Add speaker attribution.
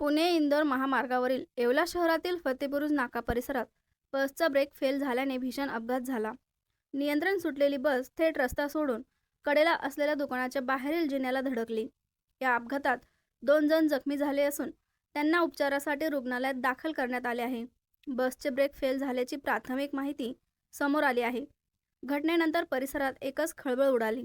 Speaker 1: पुणे इंदोर महामार्गावरील येवला शहरातील फतेपुरुज नाका परिसरात बसचा ब्रेक फेल झाल्याने भीषण अपघात झाला. नियंत्रण सुटलेली बस थेट रस्ता सोडून कडेला असलेल्या दुकानाच्या बाहेरील जिन्याला धडकली. या अपघातात दोन जण जखमी झाले असून त्यांना उपचारासाठी रुग्णालयात दाखल करण्यात आले आहे. बसचे ब्रेक फेल झाल्याची प्राथमिक माहिती समोर आली आहे. घटनेनंतर परिसरात एकच खळबळ उडाली.